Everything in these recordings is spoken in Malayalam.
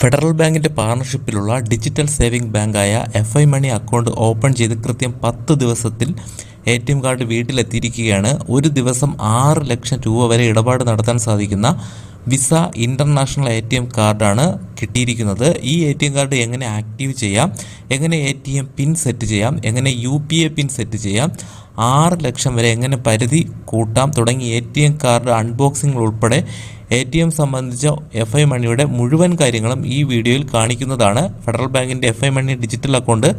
ഫെഡറൽ ബാങ്കിന്റെ പാർട്ണർഷിപ്പിലുള്ള digital saving ബാങ്കായ F I money account open ചെയ്ത് കൃത്യം പത്ത് ദിവസത്തിൽ എ ടി എം കാർഡ് വീട്ടിലെത്തിയിരിക്കുകയാണ്. ഒരു ദിവസം ആറ് ലക്ഷം രൂപ വരെ ഇടപാട് നടത്താൻ സാധിക്കുന്ന visa international A T M കാർഡാണ് കിട്ടിയിരിക്കുന്നത്. ഈ എ ടി എം കാർഡ് എങ്ങനെ ആക്റ്റീവ് ചെയ്യാം? എങ്ങനെ A T M pin set ചെയ്യാം? എങ്ങനെ U P A pin set ചെയ്യാം? ആറ് ലക്ഷം വരെ എങ്ങനെ പരിധി കൂട്ടാം? തുടങ്ങി A T M card unboxing ഉൾപ്പെടെ എ ടി എം സംബന്ധിച്ച എഫ് ഐ മണിയുടെ മുഴുവൻ കാര്യങ്ങളും ഈ വീഡിയോയിൽ കാണിക്കുന്നതാണ്. ഫെഡറൽ ബാങ്കിന്റെ F I money digital account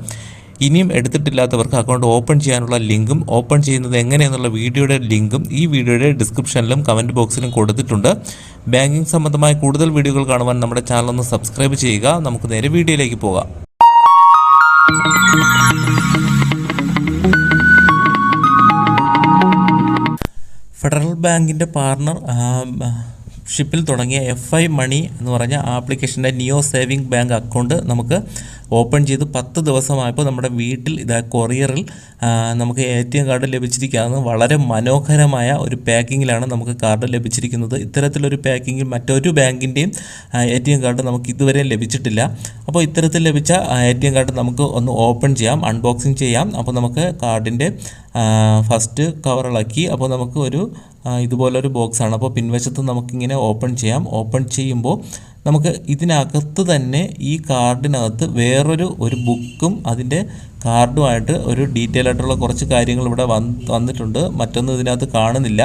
ഇനിയും എടുത്തിട്ടില്ലാത്തവർക്ക് അക്കൗണ്ട് ഓപ്പൺ ചെയ്യാനുള്ള ലിങ്കും ഓപ്പൺ ചെയ്യുന്നത് എങ്ങനെയെന്നുള്ള വീഡിയോയുടെ ലിങ്കും ഈ വീഡിയോയുടെ ഡിസ്ക്രിപ്ഷനിലും കമന്റ് ബോക്സിലും കൊടുത്തിട്ടുണ്ട്. ബാങ്കിങ് സംബന്ധമായ കൂടുതൽ വീഡിയോകൾ കാണുവാൻ നമ്മുടെ ചാനൽ ഒന്ന് സബ്സ്ക്രൈബ് ചെയ്യുക. നമുക്ക് നേരെ വീഡിയോയിലേക്ക് പോകാം. ഫെഡറൽ ബാങ്കിന്റെ പാർട്ണർ ഷിപ്പിൽ തുടങ്ങിയ എഫ് ഐ മണി എന്ന് പറഞ്ഞ ആപ്ലിക്കേഷന്റെ നിയോ സേവിംഗ് ബാങ്ക് അക്കൗണ്ട് നമുക്ക് ഓപ്പൺ ചെയ്ത് പത്ത് ദിവസമായപ്പോൾ നമ്മുടെ വീട്ടിൽ ഇതാ കൊറിയറിൽ നമുക്ക് എ ടി എം കാർഡ് ലഭിച്ചിരിക്കുകയാണ്. വളരെ മനോഹരമായ ഒരു പാക്കിങ്ങിലാണ് നമുക്ക് കാർഡ് ലഭിച്ചിരിക്കുന്നത്. ഇത്തരത്തിലൊരു പാക്കിങ്ങിൽ മറ്റൊരു ബാങ്കിന്റെയും എ ടി എം കാർഡ് നമുക്ക് ഇതുവരെ ലഭിച്ചിട്ടില്ല. അപ്പോൾ ഇത്തരത്തിൽ ലഭിച്ച എ ടി എം കാർഡ് നമുക്ക് ഒന്ന് ഓപ്പൺ ചെയ്യാം അൺബോക്സിങ് ചെയ്യാം. അപ്പോൾ നമുക്ക് കാർഡിന്റെ ഫസ്റ്റ് കവർ ഇളക്കി അപ്പോൾ നമുക്ക് ഒരു ഇതുപോലൊരു ബോക്സാണ്. അപ്പോൾ പിൻവശത്ത് നമുക്കിങ്ങനെ ഓപ്പൺ ചെയ്യാം. ഓപ്പൺ ചെയ്യുമ്പോൾ നമുക്ക് ഇതിനകത്ത് തന്നെ ഈ കാർഡിനകത്ത് വേറൊരു ഒരു ബുക്കും അതിന്റെ കാർഡുമായിട്ട് ഒരു ഡീറ്റെയിൽ ആയിട്ടുള്ള കുറച്ച് കാര്യങ്ങൾ ഇവിടെ വന്നിട്ടുണ്ട്. മറ്റൊന്നും ഇതിനകത്ത് കാണുന്നില്ല.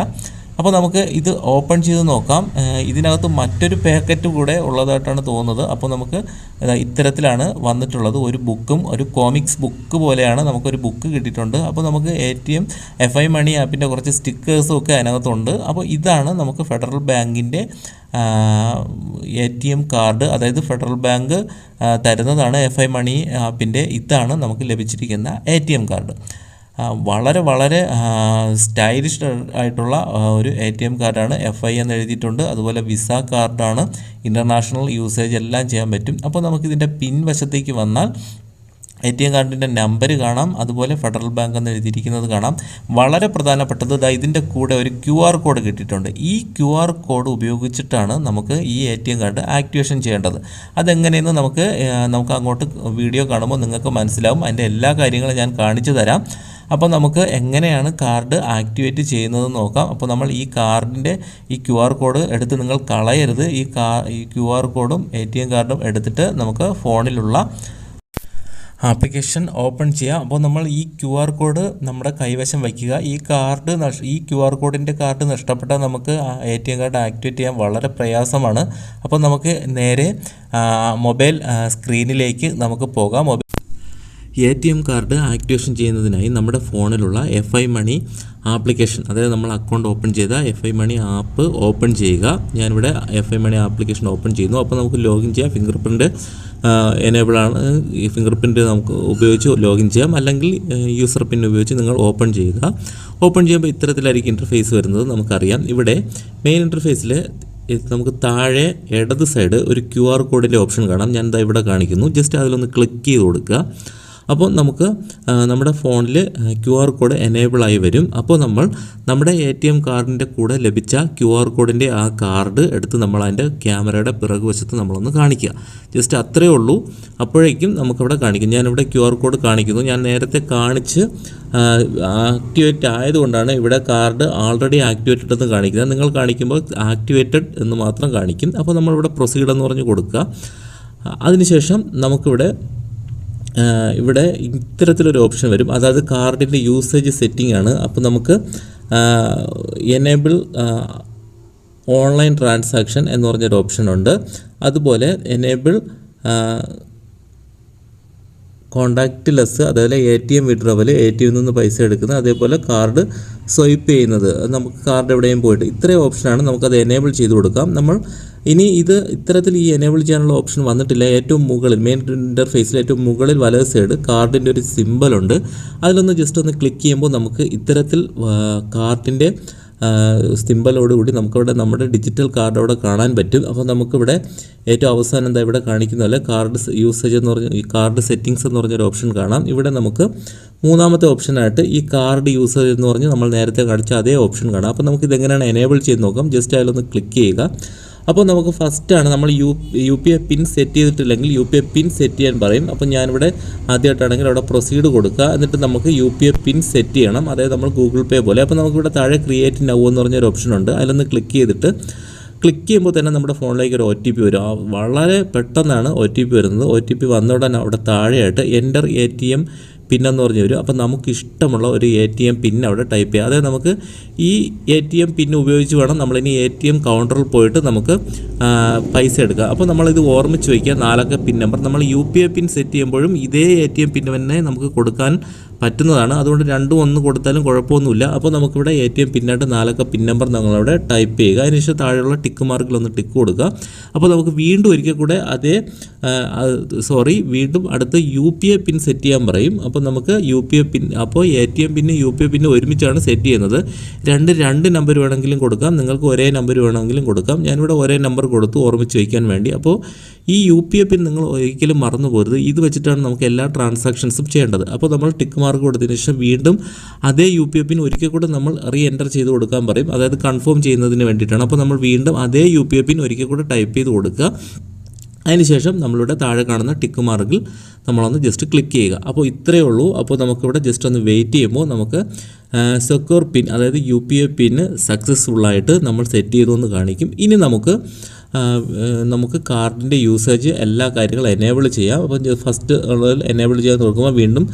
അപ്പോൾ നമുക്ക് ഇത് ഓപ്പൺ ചെയ്ത് നോക്കാം. ഇതിനകത്ത് മറ്റൊരു പാക്കറ്റ് കൂടെ ഉള്ളതായിട്ടാണ് തോന്നുന്നത്. അപ്പോൾ നമുക്ക് ഇത്തരത്തിലാണ് വന്നിട്ടുള്ളത്. ഒരു ബുക്കും ഒരു കോമിക്സ് ബുക്ക് പോലെയാണ് നമുക്കൊരു ബുക്ക് കിട്ടിയിട്ടുണ്ട്. അപ്പോൾ നമുക്ക് A T M F I money ആപ്പിന്റെ കുറച്ച് സ്റ്റിക്കേഴ്സും ഒക്കെ അതിനകത്തുണ്ട്. അപ്പോൾ ഇതാണ് നമുക്ക് ഫെഡറൽ ബാങ്കിന്റെ എ ടി എം കാർഡ് അതായത് ഫെഡറൽ ബാങ്ക് തരുന്നതാണ് എഫ് ഐ മണി ആപ്പിന്റെ ഇതാണ് നമുക്ക് ലഭിച്ചിരിക്കുന്ന എ ടി എം കാർഡ് വളരെ വളരെ സ്റ്റൈലിഷ് ആയിട്ടുള്ള ഒരു എ ടി എം കാർഡാണ് എഫ് ഐ എന്ന് എഴുതിയിട്ടുണ്ട്. അതുപോലെ വിസ കാർഡാണ് ഇന്റർനാഷണൽ യൂസേജ് എല്ലാം ചെയ്യാൻ പറ്റും. അപ്പോൾ നമുക്കിതിന്റെ പിൻവശത്തേക്ക് വന്നാൽ എ ടി എം കാർഡിന്റെ നമ്പർ കാണാം. അതുപോലെ ഫെഡറൽ ബാങ്ക് എന്ന് എഴുതിയിരിക്കുന്നത് കാണാം. വളരെ പ്രധാനപ്പെട്ടത് ഇതാ ഇതിന്റെ കൂടെ ഒരു ക്യു ആർ കോഡ് കിട്ടിയിട്ടുണ്ട്. ഈ ക്യു ആർ കോഡ് ഉപയോഗിച്ചിട്ടാണ് നമുക്ക് ഈ A T M card activation ചെയ്യേണ്ടത്. അതെങ്ങനെയെന്ന് നമുക്ക് നമുക്ക് അങ്ങോട്ട് വീഡിയോ കാണുമ്പോൾ നിങ്ങൾക്ക് മനസ്സിലാവും. അതിന്റെ എല്ലാ കാര്യങ്ങളും ഞാൻ കാണിച്ചു തരാം. അപ്പോൾ നമുക്ക് എങ്ങനെയാണ് കാർഡ് ആക്ടിവേറ്റ് ചെയ്യുന്നത് നോക്കാം. അപ്പോൾ നമ്മൾ ഈ കാർഡിന്റെ ഈ ക്യു കോഡ് എടുത്ത് നിങ്ങൾ കളയരുത്. ഈ കാ ഈ ക്യു ആർ കോഡും എ ടി കാർഡും എടുത്തിട്ട് നമുക്ക് ഫോണിലുള്ള ആപ്ലിക്കേഷൻ ഓപ്പൺ ചെയ്യാം. അപ്പോൾ നമ്മൾ ഈ ക്യു ആർ കോഡ് നമ്മുടെ കൈവശം വയ്ക്കുക. ഈ കാർഡ് ഈ ക്യു ആർ കോഡിന്റെ കാർഡ് നഷ്ടപ്പെട്ടാൽ നമുക്ക് A T M card activate ചെയ്യാൻ വളരെ പ്രയാസമാണ്. അപ്പോൾ നമുക്ക് നേരെ മൊബൈൽ സ്ക്രീനിലേക്ക് നമുക്ക് പോകാം. A T M card activation ചെയ്യുന്നതിനായി നമ്മുടെ ഫോണിലുള്ള എഫ് ഐ മണി ആപ്ലിക്കേഷൻ അതായത് നമ്മൾ അക്കൗണ്ട് ഓപ്പൺ ചെയ്ത F I money app open ചെയ്യുക. ഞാനിവിടെ F I money application open ചെയ്യുന്നു. അപ്പോൾ നമുക്ക് ലോഗിൻ ചെയ്യാം. ഫിംഗർ പ്രിന്റ് എനേബിളാണ് ഈ ഫിംഗർ പ്രിന്റ് നമുക്ക് ഉപയോഗിച്ച് ലോഗിൻ ചെയ്യാം. അല്ലെങ്കിൽ യൂസർ പിൻ ഉപയോഗിച്ച് നിങ്ങൾ ഓപ്പൺ ചെയ്യുക. ഓപ്പൺ ചെയ്യുമ്പോൾ ഇത്തരത്തിലായിരിക്കും ഇന്റർഫേസ് വരുന്നത് നമുക്കറിയാം. ഇവിടെ മെയിൻ ഇന്റർഫേസിൽ നമുക്ക് താഴെ ഇടത് സൈഡ് ഒരു ക്യു ആർ കോഡിന്റെ ഓപ്ഷൻ കാണാം. ഞാൻ ഇതാ ഇവിടെ കാണിക്കുന്നു. ജസ്റ്റ് അതിലൊന്ന് ക്ലിക്ക് ചെയ്ത് കൊടുക്കുക. അപ്പോൾ നമുക്ക് നമ്മുടെ ഫോണിൽ ക്യു ആർ കോഡ് എനേബിൾ ആയി വരും. അപ്പോൾ നമ്മൾ നമ്മുടെ എ ടി എം കാർഡിന്റെ കൂടെ ലഭിച്ച ക്യു ആർ കോഡിന്റെ ആ കാർഡ് എടുത്ത് നമ്മൾ അതിന്റെ ക്യാമറയുടെ പിറകു വശത്ത് നമ്മളൊന്ന് കാണിക്കുക. ജസ്റ്റ് അത്രയേ ഉള്ളൂ. അപ്പോഴേക്കും നമുക്കവിടെ കാണിക്കും ഞാനിവിടെ ക്യു ആർ കോഡ് കാണിക്കുന്നു. ഞാൻ നേരത്തെ കാണിച്ച് ആക്ടിവേറ്റ് ആയതുകൊണ്ടാണ് ഇവിടെ കാർഡ് ആൾറെഡി ആക്ടിവേറ്റഡ് എന്ന് കാണിക്കുന്നത്. നിങ്ങൾ കാണിക്കുമ്പോൾ ആക്ടിവേറ്റഡ് എന്ന് മാത്രം കാണിക്കും. അപ്പോൾ നമ്മളിവിടെ പ്രൊസീഡ് എന്ന് പറഞ്ഞ് കൊടുക്കുക. അതിനുശേഷം നമുക്കിവിടെ ഇവിടെ ഇത്തരത്തിലൊരു ഓപ്ഷൻ വരും. അതായത് കാർഡിന്റെ യൂസേജ് സെറ്റിംഗ് ആണ്. അപ്പോൾ നമുക്ക് എനേബിൾ ഓൺലൈൻ ട്രാൻസാക്ഷൻ എന്ന് പറഞ്ഞൊരു ഓപ്ഷൻ ഉണ്ട്. അതുപോലെ എനേബിൾ കോണ്ടാക്റ്റ് ലെസ് അതേപോലെ A T M withdrawal A T എമ്മിൽ നിന്ന് പൈസ എടുക്കുന്നത് അതേപോലെ കാർഡ് സ്വൈപ്പ് ചെയ്യുന്നത്. നമുക്ക് കാർഡ് എവിടെയും പോയിട്ട് ഇത്രയും ഓപ്ഷനാണ് നമുക്കത് എനേബിൾ ചെയ്ത് കൊടുക്കാം. നമ്മൾ ഇനി ഇത് ഇത്തരത്തിൽ ഈ എനേബിൾ ചെയ്യാനുള്ള ഓപ്ഷൻ വന്നിട്ടില്ല. ഏറ്റവും മുകളിൽ മെയിൻ ഇന്റർഫേസിൽ ഏറ്റവും മുകളിൽ വലത് സൈഡ് കാർഡിന്റെ ഒരു സിമ്പലുണ്ട് അതിലൊന്ന് ജസ്റ്റ് ഒന്ന് ക്ലിക്ക് ചെയ്യുമ്പോൾ നമുക്ക് ഇത്തരത്തിൽ കാർഡിന്റെ സിമ്പലോടുകൂടി നമുക്കവിടെ നമ്മുടെ ഡിജിറ്റൽ കാർഡ് അവിടെ കാണാൻ പറ്റും. അപ്പോൾ നമുക്കിവിടെ ഏറ്റവും അവസാനം എന്താ ഇവിടെ കാണിക്കുന്ന പോലെ കാർഡ് യൂസേജ് എന്ന് പറഞ്ഞ ഈ കാർഡ് സെറ്റിങ്സ് എന്ന് പറഞ്ഞൊരു ഓപ്ഷൻ കാണാം. ഇവിടെ നമുക്ക് മൂന്നാമത്തെ ഓപ്ഷനായിട്ട് ഈ കാർഡ് യൂസേജ് എന്ന് പറഞ്ഞ് നമ്മൾ നേരത്തെ കാണിച്ച അതേ ഓപ്ഷൻ കാണാം. അപ്പോൾ നമുക്ക് ഇതെങ്ങനെയാണ് എനേബിൾ ചെയ്ത് നോക്കാം? ജസ്റ്റ് അതിലൊന്ന് ക്ലിക്ക് ചെയ്യുക. അപ്പോൾ നമുക്ക് ഫസ്റ്റാണ് നമ്മൾ U U P I pin set ചെയ്തിട്ടില്ലെങ്കിൽ U P I pin set ചെയ്യാൻ പറയും. അപ്പോൾ ഞാനിവിടെ ആദ്യമായിട്ടാണെങ്കിൽ അവിടെ പ്രൊസീഡ് കൊടുക്കുക. എന്നിട്ട് നമുക്ക് U P I pin set ചെയ്യണം. അതായത് നമ്മൾ ഗൂഗിൾ പേ പോലെ. അപ്പോൾ നമുക്കിവിടെ താഴെ ക്രിയേറ്റ് നൗ എന്ന് പറഞ്ഞൊരു ഓപ്ഷൻ ഉണ്ട്. അതിലൊന്ന് ക്ലിക്ക് ചെയ്തിട്ട് ക്ലിക്ക് ചെയ്യുമ്പോൾ തന്നെ നമ്മുടെ ഫോണിലേക്ക് ഒരു ഒ ടി പി വരും. വളരെ പെട്ടെന്നാണ് ഒ ടി പി വരുന്നത്. ഒ ടി പി വന്ന ഉടനെ അവിടെ താഴെയായിട്ട് എന്റർ എ ടി എം പറഞ്ഞു പറഞ്ഞ് വരും. അപ്പോൾ നമുക്ക് ഇഷ്ടമുള്ള ഒരു എ ടി എം പിൻ അവിടെ ടൈപ്പ് ചെയ്യാം. അതായത് നമുക്ക് ഈ എ ടി എം പിൻ ഉപയോഗിച്ച് വേണം നമ്മളിനി എ ടി എം കൗണ്ടറിൽ പോയിട്ട് നമുക്ക് പൈസ എടുക്കുക അപ്പോൾ നമ്മളിത് ഓർമ്മിച്ച് വയ്ക്കുക നാലക്ക പിൻ നമ്പർ നമ്മൾ U P I pin set ചെയ്യുമ്പോഴും ഇതേ എ ടി എം പിൻ തന്നെ നമുക്ക് കൊടുക്കാൻ പറ്റുന്നതാണ്. അതുകൊണ്ട് രണ്ടും ഒന്ന് കൊടുത്താലും കുഴപ്പമൊന്നുമില്ല. അപ്പോൾ നമുക്കിവിടെ എ ടി എം പിന്നായിട്ട് നാലക്ക പിൻ നമ്പർ നമ്മളവിടെ ടൈപ്പ് ചെയ്യുക. അതിനുശേഷം താഴെയുള്ള ടിക്ക് മാർക്കിൽ ഒന്ന് ടിക്ക് കൊടുക്കുക. അപ്പോൾ നമുക്ക് വീണ്ടും ഒരിക്കൽ കൂടെ അതേ സോറി വീണ്ടും അടുത്ത് U P A pin set ചെയ്യാൻ പറയും. അപ്പോൾ നമുക്ക് യു പി എ പിൻ അപ്പോൾ എ ടി എം പിന്നെ യു പി എ പിന്നെ ഒരുമിച്ചാണ് സെറ്റ് ചെയ്യുന്നത്. രണ്ട് രണ്ട് നമ്പർ വേണമെങ്കിലും കൊടുക്കാം. നിങ്ങൾക്ക് ഒരേ നമ്പർ വേണമെങ്കിലും കൊടുക്കാം. ഞാനിവിടെ ഒരേ നമ്പർ കൊടുത്തു ഓർമ്മിച്ച് വയ്ക്കാൻ വേണ്ടി. അപ്പോൾ ഈ യു പി ഐ പിൻ നിങ്ങൾ ഒരിക്കലും മറന്നു പോരുത്. ഇത് വെച്ചിട്ടാണ് നമുക്ക് എല്ലാ ട്രാൻസാക്ഷൻസും ചെയ്യേണ്ടത്. അപ്പോൾ നമ്മൾ ടിക്ക് മാർക്ക് കൊടുത്തതിന് ശേഷം വീണ്ടും അതേ യു പി ഐ പിൻ ഒരിക്കൽ കൂടെ നമ്മൾ റീ എന്റർ ചെയ്ത് കൊടുക്കാൻ പറയും. അതായത് കൺഫേം ചെയ്യുന്നതിന് വേണ്ടിയിട്ടാണ്. അപ്പോൾ നമ്മൾ വീണ്ടും അതേ യു പി ഐ പിൻ ഒരിക്കൽ കൂടെ ടൈപ്പ് ചെയ്ത് കൊടുക്കുക. അതിനുശേഷം നമ്മളിവിടെ താഴെ കാണുന്ന ടിക്ക് മാർക്കിൽ നമ്മളൊന്ന് ജസ്റ്റ് ക്ലിക്ക് ചെയ്യുക. അപ്പോൾ ഇത്രയേ ഉള്ളൂ. അപ്പോൾ നമുക്കിവിടെ ജസ്റ്റ് ഒന്ന് വെയിറ്റ് ചെയ്യുമ്പോൾ നമുക്ക് സെക്യൂർ പിൻ അതായത് യു പി ഐ പിന്ന് സക്സസ്ഫുള്ളായിട്ട് നമ്മൾ സെറ്റ് ചെയ്തു എന്ന് കാണിക്കും. ഇനി നമുക്ക് നമുക്ക് കാർഡിന്റെ യൂസേജ് എല്ലാ കാര്യങ്ങളും എനേബിൾ ചെയ്യാം. അപ്പം ഫസ്റ്റ് ഉള്ളതിൽ എനേബിൾ ചെയ്യാൻ നോക്കുമ്പോൾ വീണ്ടും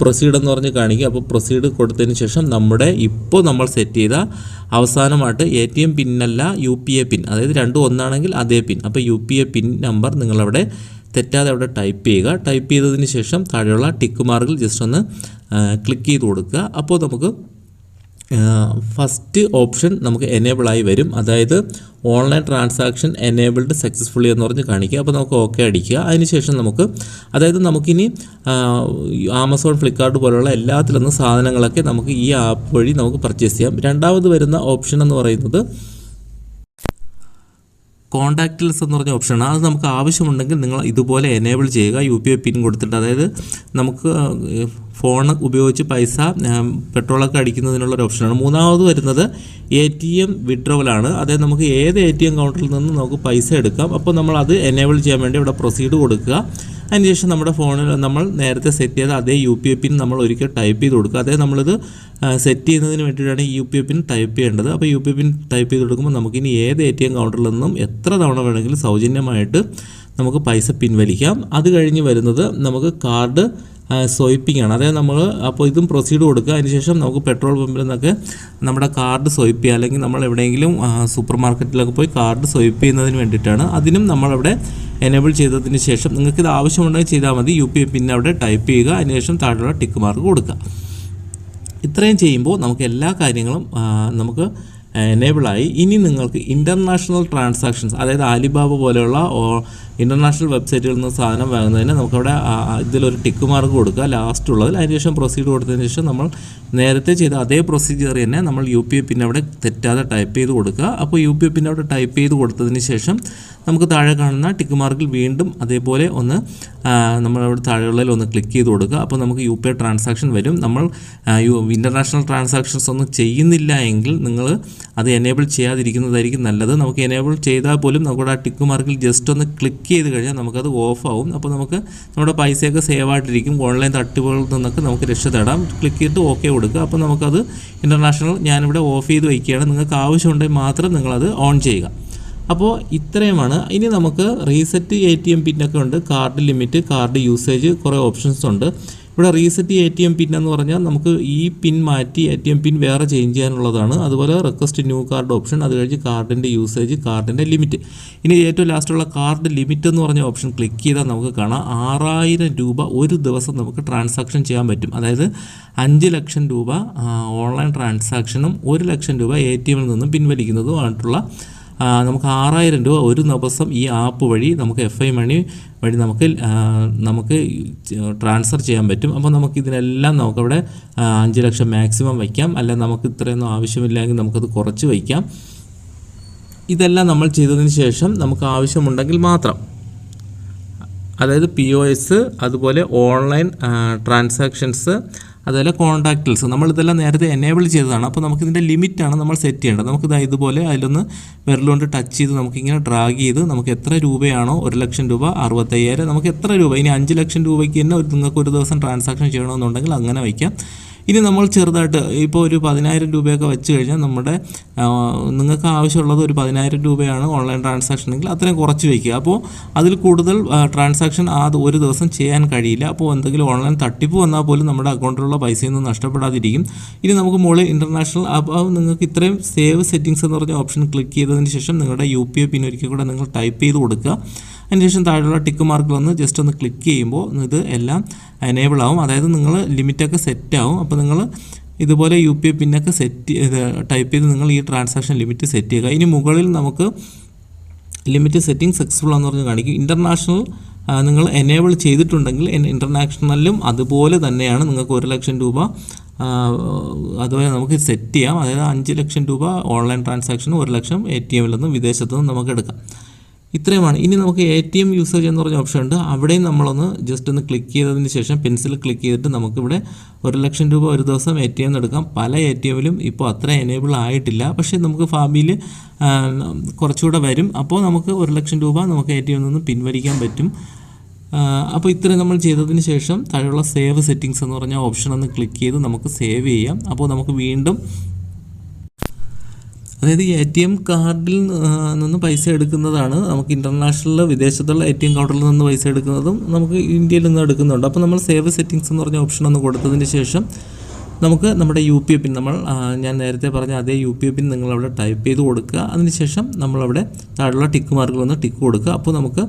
പ്രൊസീഡ് എന്ന് പറഞ്ഞ് കാണിക്കും അപ്പോൾ പ്രൊസീഡ് കൊടുത്തതിന് ശേഷം നമ്മുടെ ഇപ്പോൾ നമ്മൾ സെറ്റ് ചെയ്ത അവസാനമായിട്ട് എ ടി എം പിന്നല്ല യു പി എ പിൻ അതായത് രണ്ടും ഒന്നാണെങ്കിൽ അതേ പിൻ അപ്പോൾ U P A pin number നിങ്ങളവിടെ തെറ്റാതെ അവിടെ ടൈപ്പ് ചെയ്യുക. ടൈപ്പ് ചെയ്തതിന് ശേഷം താഴെയുള്ള ടിക്ക് മാർക്കിൽ ജസ്റ്റ് ഒന്ന് ക്ലിക്ക് ചെയ്ത് കൊടുക്കുക. അപ്പോൾ നമുക്ക് ഫസ്റ്റ് ഓപ്ഷൻ നമുക്ക് എനേബിൾ ആയി വരും. അതായത് ഓൺലൈൻ ട്രാൻസാക്ഷൻ എനേബിൾഡ് സക്സസ്ഫുള്ളി എന്ന് പറഞ്ഞ് കാണിക്കുക. അപ്പോൾ നമുക്ക് ഓക്കെ അടിക്കുക. അതിനുശേഷം നമുക്ക് അതായത് നമുക്കിനി ആമസോൺ ഫ്ലിപ്കാർട്ട് പോലുള്ള എല്ലാത്തിലൊന്നും സാധനങ്ങളൊക്കെ നമുക്ക് ഈ ആപ്പ് വഴി നമുക്ക് പർച്ചേസ് ചെയ്യാം. രണ്ടാമത് വരുന്ന ഓപ്ഷൻ എന്ന് പറയുന്നത് കോൺടാക്റ്റിൽസ് എന്ന് പറഞ്ഞ ഓപ്ഷനാണ് അത് നമുക്ക് ആവശ്യമുണ്ടെങ്കിൽ നിങ്ങൾ ഇതുപോലെ എനേബിൾ ചെയ്യുക. യു പി ഐ പിൻ കൊടുത്തിട്ട്. അതായത് നമുക്ക് ഫോൺ ഉപയോഗിച്ച് പൈസ പെട്രോളൊക്കെ അടിക്കുന്നതിനുള്ള ഒരു ഓപ്ഷനാണ് മൂന്നാമത് വരുന്നത് എ ടി എം വിഡ്രോവലാണ് അതായത് നമുക്ക് ഏത് എ ടി എം കൗണ്ടറിൽ നിന്ന് നമുക്ക് പൈസ എടുക്കാം. അപ്പോൾ നമ്മൾ അത് എനേബിൾ ചെയ്യാൻ വേണ്ടി ഇവിടെ പ്രൊസീഡ് കൊടുക്കുക. അതിനുശേഷം നമ്മുടെ ഫോണിൽ നമ്മൾ നേരത്തെ സെറ്റ് ചെയ്ത അതേ യു പി പിൻ നമ്മൾ ഒരിക്കൽ ടൈപ്പ് ചെയ്ത് കൊടുക്കുക. അതായത് നമ്മളിത് സെറ്റ് ചെയ്യുന്നതിന് വേണ്ടിയിട്ടാണ് ഈ യു പി പിൻ ടൈപ്പ് ചെയ്യേണ്ടത്. അപ്പോൾ യു പി പിൻ ടൈപ്പ് ചെയ്ത് കൊടുക്കുമ്പോൾ നമുക്കിനി ഏത് എ ടി എം കൗണ്ടറിൽ നിന്നും എത്ര തവണ വേണമെങ്കിലും സൗജന്യമായിട്ട് നമുക്ക് പൈസ പിൻവലിക്കാം. അത് കഴിഞ്ഞ് വരുന്നത് നമുക്ക് കാർഡ് സ്വൈപ്പിംഗ് ആണ് അതായത് നമ്മൾ അപ്പോൾ ഇതും പ്രൊസീഡ് കൊടുക്കുക. അതിനുശേഷം നമുക്ക് പെട്രോൾ പമ്പിൽ നിന്നൊക്കെ നമ്മുടെ കാർഡ് സ്വൈപ്പ് ചെയ്യുക. അല്ലെങ്കിൽ നമ്മൾ എവിടെയെങ്കിലും സൂപ്പർ മാർക്കറ്റിലൊക്കെ പോയി കാർഡ് സ്വൈപ്പ് ചെയ്യുന്നതിന് വേണ്ടിയിട്ടാണ്. അതിനും നമ്മളവിടെ എനേബിൾ ചെയ്തതിന് ശേഷം നിങ്ങൾക്ക് ഇത് ആവശ്യമുണ്ടെങ്കിൽ ചെയ്താൽ മതി. യു പി ഐ പിന്നെ അവിടെ ടൈപ്പ് ചെയ്യുക. അതിനുശേഷം താഴെയുള്ള ടിക്ക് മാർക്ക് കൊടുക്കുക. ഇത്രയും ചെയ്യുമ്പോൾ നമുക്ക് എല്ലാ കാര്യങ്ങളും നമുക്ക് എനേബിളായി ഇനി നിങ്ങൾക്ക് ഇന്റർനാഷണൽ ട്രാൻസാക്ഷൻസ് അതായത് ആലിബാബ പോലെയുള്ള ഇന്റർനാഷണൽ വെബ്സൈറ്റുകളിൽ നിന്ന് സാധനം വാങ്ങുന്നതിന് നമുക്കവിടെ ഇതിലൊരു ടിക്ക് മാർക്ക് കൊടുക്കുക. ലാസ്റ്റ് ഉള്ളതിൽ അതിനുശേഷം പ്രൊസീഡ് കൊടുത്തതിന് ശേഷം നമ്മൾ നേരത്തെ ചെയ്ത അതേ പ്രൊസീജിയർ തന്നെ നമ്മൾ യു പി പിന്നെ അവിടെ തെറ്റാതെ ടൈപ്പ് ചെയ്ത് കൊടുക്കുക. അപ്പോൾ യു പി പിന്നെ അവിടെ ടൈപ്പ് ചെയ്ത് കൊടുത്തതിന് ശേഷം നമുക്ക് താഴെ കാണുന്ന ടിക്ക് മാർക്കിൽ വീണ്ടും അതേപോലെ ഒന്ന് നമ്മളവിടെ താഴെയുള്ളതിൽ ഒന്ന് ക്ലിക്ക് ചെയ്ത് കൊടുക്കുക. അപ്പോൾ നമുക്ക് യു പി ഐ ട്രാൻസാക്ഷൻ വരും. നമ്മൾ ഇന്റർനാഷണൽ ട്രാൻസാക്ഷൻസ് ഒന്നും ചെയ്യുന്നില്ല എങ്കിൽ നിങ്ങൾ അത് എനേബിൾ ചെയ്യാതിരിക്കുന്നതായിരിക്കും നല്ലത്. നമുക്ക് എനേബിൾ ചെയ്താൽ പോലും നമുക്കവിടെ ആ ടിക്ക് മാർക്കിൽ ജസ്റ്റ് ഒന്ന് ക്ലിക്ക് ചെയ്ത് കഴിഞ്ഞാൽ നമുക്കത് ഓഫാവും. അപ്പോൾ നമുക്ക് നമ്മുടെ പൈസയൊക്കെ സേവ് ആയിട്ടിരിക്കും. ഓൺലൈൻ തട്ടിപ്പുകളിൽ നിന്നൊക്കെ നമുക്ക് രക്ഷ തേടാം. ക്ലിക്ക് ചെയ്തിട്ട് ഓക്കെ കൊടുക്കുക. അപ്പോൾ നമുക്കത് ഇന്റർനാഷണൽ ഞാനിവിടെ ഓഫ് ചെയ്ത് വയ്ക്കുകയാണ്. നിങ്ങൾക്ക് ആവശ്യമുണ്ടെങ്കിൽ മാത്രം നിങ്ങളത് ഓൺ ചെയ്യുക. അപ്പോൾ ഇത്രയുമാണ്. ഇനി നമുക്ക് റീസെറ്റ് എ ടി എം പിന്നൊക്കെ ഉണ്ട്. കാർഡ് ലിമിറ്റ് കാർഡ് യൂസേജ് കുറേ ഓപ്ഷൻസ് ഉണ്ട്. ഇവിടെ reset A T M pin എന്ന് പറഞ്ഞാൽ നമുക്ക് ഈ പിൻ മാറ്റി എ ടി എം പിൻ വേറെ ചേഞ്ച് ചെയ്യാനുള്ളതാണ്. അതുപോലെ റിക്വസ്റ്റ് ന്യൂ കാർഡ് ഓപ്ഷൻ അത് കഴിഞ്ഞ് കാർഡിന്റെ യൂസേജ് കാർഡിന്റെ ലിമിറ്റ് ഇനി ഏറ്റവും ലാസ്റ്റുള്ള കാർഡ് ലിമിറ്റ് എന്ന് പറഞ്ഞ ഓപ്ഷൻ ക്ലിക്ക് ചെയ്താൽ നമുക്ക് കാണാം. ആറായിരം രൂപ ഒരു ദിവസം നമുക്ക് ട്രാൻസാക്ഷൻ ചെയ്യാൻ പറ്റും. അതായത് അഞ്ച് ലക്ഷം രൂപ ഓൺലൈൻ ട്രാൻസാക്ഷനും ഒരു ലക്ഷം രൂപ എ ടി എമ്മിൽ നിന്നും പിൻവലിക്കുന്നതുമായിട്ടുള്ള നമുക്ക് ആറായിരം രൂപ ഒരു ദിവസം ഈ ആപ്പ് വഴി നമുക്ക് എഫ് ഐ മണി വഴി നമുക്ക് നമുക്ക് ട്രാൻസ്ഫർ ചെയ്യാൻ പറ്റും. അപ്പോൾ നമുക്ക് ഇതിനെല്ലാം നമുക്കവിടെ അഞ്ച് ലക്ഷം മാക്സിമം വയ്ക്കാം. അല്ല നമുക്ക് ഇത്രയൊന്നും ആവശ്യമില്ലെങ്കിൽ നമുക്കത് കുറച്ച് വയ്ക്കാം. ഇതെല്ലാം നമ്മൾ ചെയ്തതിന് ശേഷം നമുക്ക് ആവശ്യമുണ്ടെങ്കിൽ മാത്രം. അതായത് പി ഒ എസ് അതുപോലെ ഓൺലൈൻ ട്രാൻസാക്ഷൻസ് അതുപോലെ നമ്മൾ നമ്മളിതെല്ലാം നേരത്തെ എനേബിൾ ചെയ്തതാണ്. അപ്പോൾ നമുക്ക് നമുക്കിതിന്റെ ലിമിറ്റാണ് നമ്മൾ സെറ്റ് ചെയ്യേണ്ടത്. നമുക്കിത് ഇതുപോലെ അതിലൊന്ന് വിരലുകൊണ്ട് ടച്ച് ചെയ്ത് നമുക്കിങ്ങനെ ഡ്രാഗ് ചെയ്ത് നമുക്ക് എത്ര രൂപയാണോ ഒരു ലക്ഷം രൂപ അറുപത്തയ്യായിരം നമുക്ക് എത്ര രൂപ ഇനി അഞ്ച് ലക്ഷം രൂപയ്ക്ക് തന്നെ നിങ്ങൾക്ക് ഒരു ദിവസം ട്രാൻസാക്ഷൻ ചെയ്യണമെന്നുണ്ടെങ്കിൽ അങ്ങനെ വയ്ക്കാം. ഇനി നമ്മൾ ചെറുതായിട്ട് ഇപ്പോൾ ഒരു പതിനായിരം രൂപയൊക്കെ വെച്ച് കഴിഞ്ഞാൽ നമ്മുടെ നിങ്ങൾക്ക് ആവശ്യമുള്ളത് ഒരു പതിനായിരം രൂപയാണ് ഓൺലൈൻ ട്രാൻസാക്ഷൻ എങ്കിൽ അത്രയും കുറച്ച് വയ്ക്കുക. അപ്പോൾ അതിൽ കൂടുതൽ ട്രാൻസാക്ഷൻ ആ ഒരു ദിവസം ചെയ്യാൻ കഴിയില്ല. അപ്പോൾ എന്തെങ്കിലും ഓൺലൈൻ തട്ടിപ്പ് വന്നാൽ പോലും നമ്മുടെ അക്കൗണ്ടിലുള്ള പൈസയൊന്നും നഷ്ടപ്പെടാതിരിക്കും. ഇനി നമുക്ക് മുകളിൽ ഇന്റർനാഷണൽ അപ്പോൾ നിങ്ങൾക്ക് ഇത്രയും സേവ് സെറ്റിംഗ്സ് എന്ന് പറഞ്ഞ ഓപ്ഷൻ ക്ലിക്ക് ചെയ്തതിന് ശേഷം നിങ്ങളുടെ യു പി ഐ പിൻ ഒരിക്കൽ കൂടെ നിങ്ങൾ ടൈപ്പ് ചെയ്ത് കൊടുക്കുക. അതിനുശേഷം താഴെയുള്ള ടിക്ക് മാർക്കിൽ വന്ന് ജസ്റ്റ് ഒന്ന് ക്ലിക്ക് ചെയ്യുമ്പോൾ ഇത് എല്ലാം എനേബിൾ ആവും. അതായത് നിങ്ങൾ ലിമിറ്റൊക്കെ സെറ്റ് ആവും. അപ്പോൾ നിങ്ങൾ ഇതുപോലെ യു പി ഐ പിന്നൊക്കെ സെറ്റ് ടൈപ്പ് ചെയ്ത് നിങ്ങൾ ഈ ട്രാൻസാക്ഷൻ ലിമിറ്റ് സെറ്റ് ചെയ്യുക. ഇനി മുകളിൽ നമുക്ക് ലിമിറ്റ് സെറ്റിംഗ് സക്സസ്ഫുൾ ആണെന്ന് പറഞ്ഞ് കാണിക്കും. ഇന്റർനാഷണൽ നിങ്ങൾ എനേബിൾ ചെയ്തിട്ടുണ്ടെങ്കിൽ ഇന്റർനാഷണലിലും അതുപോലെ തന്നെയാണ് നിങ്ങൾക്ക് ഒരു ലക്ഷം രൂപ അതുപോലെ നമുക്ക് സെറ്റ് ചെയ്യാം. അതായത് അഞ്ച് ലക്ഷം രൂപ ഓൺലൈൻ ട്രാൻസാക്ഷനും ഒരു ലക്ഷം എ ടി എമ്മിൽ നിന്നും വിദേശത്തു നിന്നും നമുക്ക് എടുക്കാം. ഇത്രയുമാണ്. ഇനി നമുക്ക് എ ടി എം യൂസേജ് എന്ന് പറഞ്ഞ ഓപ്ഷൻ ഉണ്ട്. അവിടെയും നമ്മളൊന്ന് ജസ്റ്റ് ഒന്ന് ക്ലിക്ക് ചെയ്തതിന് ശേഷം പെൻസിൽ ക്ലിക്ക് ചെയ്തിട്ട് നമുക്കിവിടെ ഒരു ലക്ഷം രൂപ ഒരു ദിവസം എ ടി എം എടുക്കാം. പല എ ടി എമ്മിലും ഇപ്പോൾ അത്ര എനേബിൾ ആയിട്ടില്ല. പക്ഷേ നമുക്ക് ഫാബിയിൽ കുറച്ചുകൂടെ വരും. അപ്പോൾ നമുക്ക് ഒരു ലക്ഷം രൂപ നമുക്ക് എ ടി എമ്മിൽ നിന്ന് പിൻവലിക്കാൻ പറ്റും. അപ്പോൾ ഇത്രയും നമ്മൾ ചെയ്തതിന് ശേഷം താഴെയുള്ള സേവ് സെറ്റിങ്സ് എന്ന് പറഞ്ഞ ഓപ്ഷൻ ഒന്ന് ക്ലിക്ക് ചെയ്ത് നമുക്ക് സേവ് ചെയ്യാം. അപ്പോൾ നമുക്ക് വീണ്ടും അതായത് എ ടി എം കാർഡിൽ നിന്ന് പൈസ എടുക്കുന്നതാണ്. നമുക്ക് ഇന്റർനാഷണൽ വിദേശത്തുള്ള എ ടി എം കൗണ്ടറിൽ നിന്ന് പൈസ എടുക്കുന്നതും നമുക്ക് ഇന്ത്യയിൽ നിന്ന് എടുക്കുന്നുണ്ട്. അപ്പോൾ നമ്മൾ സേവ് സെറ്റിങ്സ് എന്ന് പറഞ്ഞ ഓപ്ഷൻ ഒന്ന് കൊടുത്തതിന് ശേഷം നമുക്ക് നമ്മുടെ യു പി പിൻ നമ്മൾ ഞാൻ നേരത്തെ പറഞ്ഞ അതേ യു പി പിൻ നിങ്ങളവിടെ ടൈപ്പ് ചെയ്ത് കൊടുക്കുക. അതിനുശേഷം നമ്മളവിടെ താഴെയുള്ള ടിക്ക് മാർക്കിൽ ഒന്ന് ടിക്ക് കൊടുക്കുക. അപ്പോൾ നമുക്ക്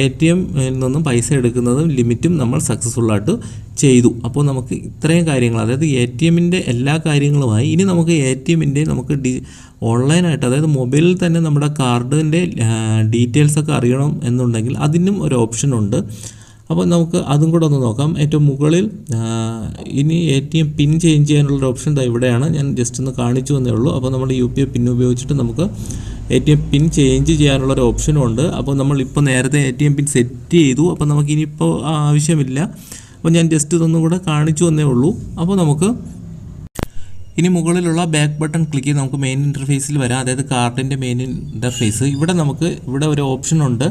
എ ടി എമ്മിൽ നിന്നും പൈസ എടുക്കുന്നതും ലിമിറ്റും നമ്മൾ സക്സസ്ഫുൾ ആയിട്ട് ചെയ്തു. അപ്പോൾ നമുക്ക് ഇത്രയും കാര്യങ്ങൾ അതായത് എ ടി എമ്മിന്റെ എല്ലാ കാര്യങ്ങളുമായി ഇനി നമുക്ക് എ ടി എമ്മിന്റെ നമുക്ക് ഡി ഓൺലൈനായിട്ട് അതായത് മൊബൈലിൽ തന്നെ നമ്മുടെ കാർഡിന്റെ ഡീറ്റെയിൽസൊക്കെ അറിയണം എന്നുണ്ടെങ്കിൽ അതിനും ഒരു ഓപ്ഷൻ ഉണ്ട് അപ്പോൾ നമുക്ക് അതും കൂടെ ഒന്ന് നോക്കാം. ഏറ്റവും മുകളിൽ ഇനി A T M pin change ചെയ്യാനുള്ള ഓപ്ഷൻ ഇവിടെയാണ്. ഞാൻ ജസ്റ്റ് ഒന്ന് കാണിച്ചു എന്നേ ഉള്ളൂ. അപ്പോൾ നമ്മൾ യു പി ഐ പിൻ ഉപയോഗിച്ചിട്ട് നമുക്ക് A T M pin change ചെയ്യാനുള്ള ഒരു ഓപ്ഷനും ഉണ്ട്. അപ്പോൾ നമ്മൾ ഇപ്പോൾ നേരത്തെ A T M pin set ചെയ്തു. അപ്പോൾ നമുക്ക് ഇനിയിപ്പോൾ ആവശ്യമില്ല. അപ്പോൾ ഞാൻ ജസ്റ്റ് ഇതൊന്നും കൂടെ കാണിച്ചു എന്നേ ഉള്ളൂ. അപ്പോൾ നമുക്ക് ഇനി മുകളിലുള്ള ബാക്ക് ബട്ടൺ ക്ലിക്ക് ചെയ്ത് നമുക്ക് മെയിൻ ഇന്റർഫേസിൽ വരാം. അതായത് കാർഡിന്റെ മെയിൻ ഇന്റർഫേസ് ഇവിടെ നമുക്ക് ഇവിടെ ഒരു ഓപ്ഷൻ ഉണ്ട്.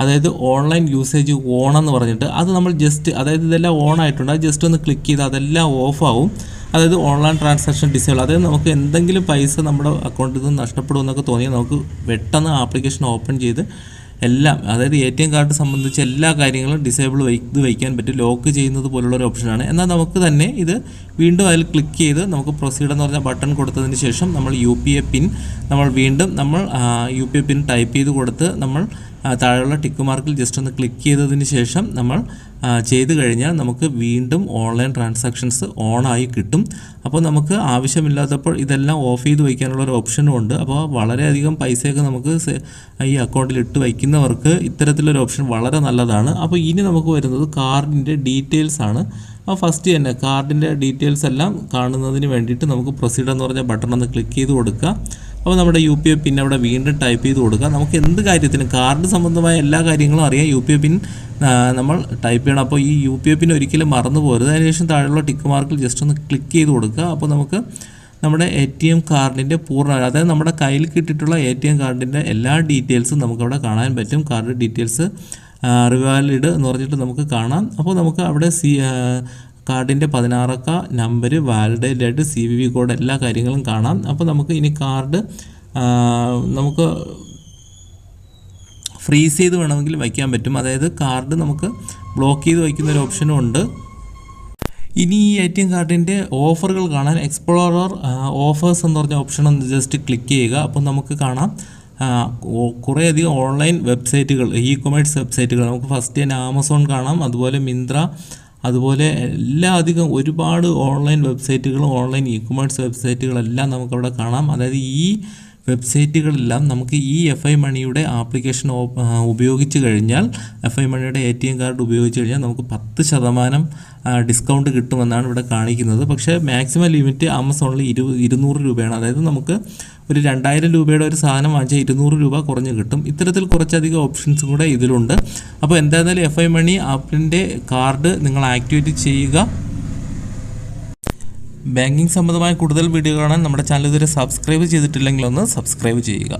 അതായത് ഓൺലൈൻ യൂസേജ് ഓൺ എന്ന് പറഞ്ഞിട്ട് അത് നമ്മൾ ജസ്റ്റ് അതായത് ഇതെല്ലാം ഓൺ ആയിട്ടുണ്ട്. അത് ജസ്റ്റ് ഒന്ന് ക്ലിക്ക് ചെയ്ത് അതെല്ലാം ഓഫ് ആവും. അതായത് ഓൺലൈൻ ട്രാൻസാക്ഷൻ ഡിസേബിൾ അതായത് നമുക്ക് എന്തെങ്കിലും പൈസ നമ്മുടെ അക്കൗണ്ടിൽ നിന്ന് നഷ്ടപ്പെടുമെന്നൊക്കെ തോന്നിയാൽ നമുക്ക് പെട്ടെന്ന് ആപ്ലിക്കേഷൻ ഓപ്പൺ ചെയ്ത് എല്ലാം അതായത് എ ടി എം കാർഡ് സംബന്ധിച്ച് എല്ലാ കാര്യങ്ങളും ഡിസേബിൾ ചെയ്ത് വയ്ക്കാൻ പറ്റും. ലോക്ക് ചെയ്യുന്നത് പോലുള്ള ഒരു ഓപ്ഷനാണ് എന്നാൽ നമുക്ക് തന്നെ ഇത് വീണ്ടും അതിൽ ക്ലിക്ക് ചെയ്ത് നമുക്ക് പ്രൊസീഡ് എന്ന് പറഞ്ഞ ബട്ടൺ കൊടുത്തതിന് ശേഷം നമ്മൾ യു പി എ പിൻ നമ്മൾ വീണ്ടും നമ്മൾ U P A pin type ചെയ്ത് കൊടുത്ത് നമ്മൾ താഴെയുള്ള ടിക്ക് മാർക്കിൽ ജസ്റ്റ് ഒന്ന് ക്ലിക്ക് ചെയ്തതിന് ശേഷം നമ്മൾ ചെയ്തു കഴിഞ്ഞാൽ നമുക്ക് വീണ്ടും ഓൺലൈൻ ട്രാൻസാക്ഷൻസ് ഓണായി കിട്ടും. അപ്പോൾ നമുക്ക് ആവശ്യമില്ലാത്തപ്പോൾ ഇതെല്ലാം ഓഫ് ചെയ്ത് വയ്ക്കാനുള്ള ഒരു ഓപ്ഷനും ഉണ്ട്. അപ്പോൾ വളരെയധികം പൈസയൊക്കെ നമുക്ക് ഈ അക്കൗണ്ടിൽ ഇട്ട് വയ്ക്കുന്നവർക്ക് ഇത്തരത്തിലൊരു ഓപ്ഷൻ വളരെ നല്ലതാണ്. അപ്പോൾ ഇനി നമുക്ക് വരുന്നത് കാർഡിന്റെ ഡീറ്റെയിൽസ് ആണ്. അപ്പോൾ ഫസ്റ്റ് തന്നെ കാർഡിന്റെ ഡീറ്റെയിൽസ് എല്ലാം കാണുന്നതിന് വേണ്ടിയിട്ട് നമുക്ക് പ്രൊസീഡ് എന്ന് പറഞ്ഞ ബട്ടൺ ഒന്ന് ക്ലിക്ക് ചെയ്ത് കൊടുക്കുക. അപ്പോൾ നമ്മുടെ യു പി ഐ പിൻ അവിടെ വീണ്ടും ടൈപ്പ് ചെയ്ത് കൊടുക്കുക നമുക്ക് എന്ത് കാര്യത്തിനും കാർഡ് സംബന്ധമായ എല്ലാ കാര്യങ്ങളും അറിയാം. യു പി ഐ പിൻ നമ്മൾ ടൈപ്പ് ചെയ്യണം. അപ്പോൾ ഈ യു പി ഐ പിൻ ഒരിക്കലും മറന്നു പോകരുത് അതിനുശേഷം താഴെയുള്ള ടിക്ക് മാർക്കിൽ ജസ്റ്റ് ഒന്ന് ക്ലിക്ക് ചെയ്ത് കൊടുക്കുക. അപ്പോൾ നമുക്ക് നമ്മുടെ എ ടി എം കാർഡിന്റെ പൂർണ അതായത് നമ്മുടെ കയ്യിൽ കിട്ടിയിട്ടുള്ള എ ടി എം കാർഡിന്റെ എല്ലാ ഡീറ്റെയിൽസും നമുക്കവിടെ കാണാൻ പറ്റും. കാർഡ് ഡീറ്റെയിൽസ് റിവാലിഡ് എന്ന് പറഞ്ഞിട്ട് നമുക്ക് കാണാം. അപ്പോൾ നമുക്ക് അവിടെ സി കാർഡിന്റെ പതിനാറക്ക number valid date C V V code എല്ലാ കാര്യങ്ങളും കാണാം. അപ്പോൾ നമുക്ക് ഇനി കാർഡ് നമുക്ക് ഫ്രീസ് ചെയ്ത് വേണമെങ്കിൽ വയ്ക്കാൻ പറ്റും. അതായത് കാർഡ് നമുക്ക് ബ്ലോക്ക് ചെയ്ത് വയ്ക്കുന്ന ഒരു ഓപ്ഷനും ഉണ്ട്. ഇനി ഈ എ ടി എം കാർഡിന്റെ ഓഫറുകൾ കാണാൻ എക്സ്പ്ലോറർ ഓഫേഴ്സ് എന്ന് പറഞ്ഞ ഓപ്ഷൻ ഒന്ന് ജസ്റ്റ് ക്ലിക്ക് ചെയ്യുക. അപ്പോൾ നമുക്ക് കാണാം. കുറേയധികം ഓൺലൈൻ വെബ്സൈറ്റുകൾ ഇ കൊമേഴ്സ് വെബ്സൈറ്റുകൾ. നമുക്ക് ഫസ്റ്റ് തന്നെ ആമസോൺ കാണാം. അതുപോലെ മിന്ത്ര അതുപോലെ എല്ലാ അധികം ഒരുപാട് ഓൺലൈൻ വെബ്സൈറ്റുകളും ഓൺലൈൻ ഇ കൊമേഴ്സ് വെബ്സൈറ്റുകളെല്ലാം നമുക്കവിടെ കാണാം. അതായത് ഈ വെബ്സൈറ്റുകളെല്ലാം നമുക്ക് ഈ എഫ് ഐ മണിയുടെ ആപ്ലിക്കേഷൻ ഉപയോഗിച്ച് കഴിഞ്ഞാൽ എഫ് ഐ മണിയുടെ എ ടി എം കാർഡ് ഉപയോഗിച്ച് കഴിഞ്ഞാൽ നമുക്ക് പത്ത് ശതമാനം ഡിസ്കൗണ്ട് കിട്ടുമെന്നാണ് ഇവിടെ കാണിക്കുന്നത്. പക്ഷേ മാക്സിമം ലിമിറ്റ് ആമസോണിൽ ഇരു ഇരുന്നൂറ് രൂപയാണ്. അതായത് നമുക്ക് ഒരു രണ്ടായിരം രൂപയുടെ ഒരു സാധനം വാങ്ങിച്ചാൽ ഇരുന്നൂറ് രൂപ കുറഞ്ഞ് കിട്ടും. ഇത്തരത്തിൽ കുറച്ചധികം ഓപ്ഷൻസും കൂടെ ഇതിലുണ്ട്. അപ്പോൾ എന്തായിരുന്നാലും എഫ് ഐ മണി ആപ്പിന്റെ കാർഡ് നിങ്ങൾ ആക്ടിവേറ്റ് ചെയ്യുക. ബാങ്കിങ് സംബന്ധമായ കൂടുതൽ വീഡിയോ കാണാൻ നമ്മുടെ ചാനൽ ഇതുവരെ സബ്സ്ക്രൈബ് ചെയ്തിട്ടില്ലെങ്കിൽ ഒന്ന് സബ്സ്ക്രൈബ് ചെയ്യുക.